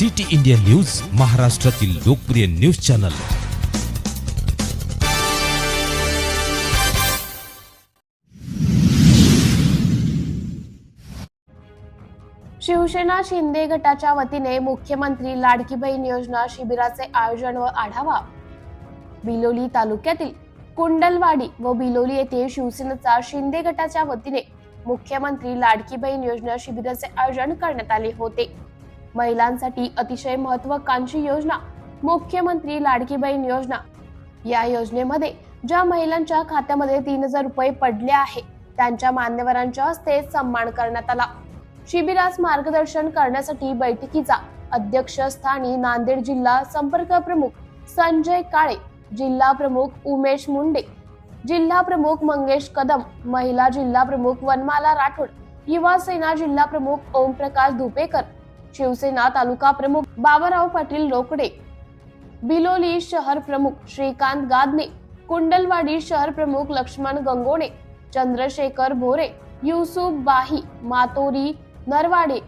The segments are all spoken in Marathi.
सिटी इंडिया न्यूज महाराष्ट्रातील लोकप्रिय न्यूज चॅनल. शिवसेना शिंदे गटाच्या वतीने मुख्यमंत्री लाडकी बहीण योजना शिबिराचे आयोजन व आढावा. बिलोली तालुक्यातील कुंडलवाडी व बिलोली येथे शिवसेनेचा शिंदे गटाच्या वतीने मुख्यमंत्री लाडकी बहीण योजना शिबिराचे आयोजन करण्यात आले होते. महिलांसाठी अतिशय महत्वाकांक्षी योजना मुख्यमंत्री लाडकी बहीण योजना. या योजनेमध्ये ज्या महिलांच्या खात्यामध्ये तीन हजार रुपये पडले आहे त्यांच्या मान्यवरांच्या हस्ते सन्मान करण्यात आला. शिबिरास मार्गदर्शन करण्यासाठी बैठकीचा अध्यक्षस्थानी नांदेड जिल्हा संपर्क प्रमुख संजय काळे जिल्हा प्रमुख उमेश मुंडे जिल्हा प्रमुख मंगेश कदम महिला जिल्हा प्रमुख वनमाला राठोड युवा सेना जिल्हा प्रमुख ओमप्रकाश धुपेकर शिवसेना तालुका प्रमुख बाबाराव पाटील रोकडे बिलोली शहर प्रमुख श्रीकांत गादने कुंडलवाडी शहर प्रमुख लक्ष्मण गंगोणे चंद्रशेखर भोरे युसुफ बाही मातोरी नरवाडे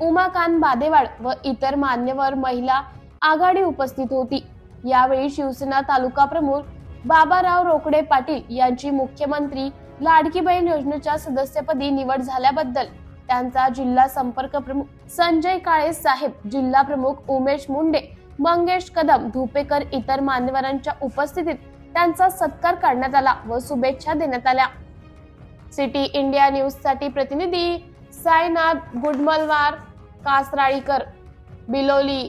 उमाकांत बादेवाड व इतर मान्यवर महिला आघाडी उपस्थित होती. यावेळी शिवसेना तालुका प्रमुख बाबाराव रोकडे पाटील यांची मुख्यमंत्री लाडकी बहीण योजनेच्या सदस्यपदी निवड झाल्याबद्दल त्यांचा जिल्हा संपर्क प्रमुख संजय काळे साहेब जिल्हा प्रमुख उमेश मुंडे मंगेश कदम धुपेकर इतर मान्यवरांच्या उपस्थितीत त्यांचा सत्कार करण्यात आला व शुभेच्छा देण्यात आल्या. सिटी इंडिया न्यूजसाठी प्रतिनिधी साईनाथ गुडमलवार कासराळीकर बिलोली.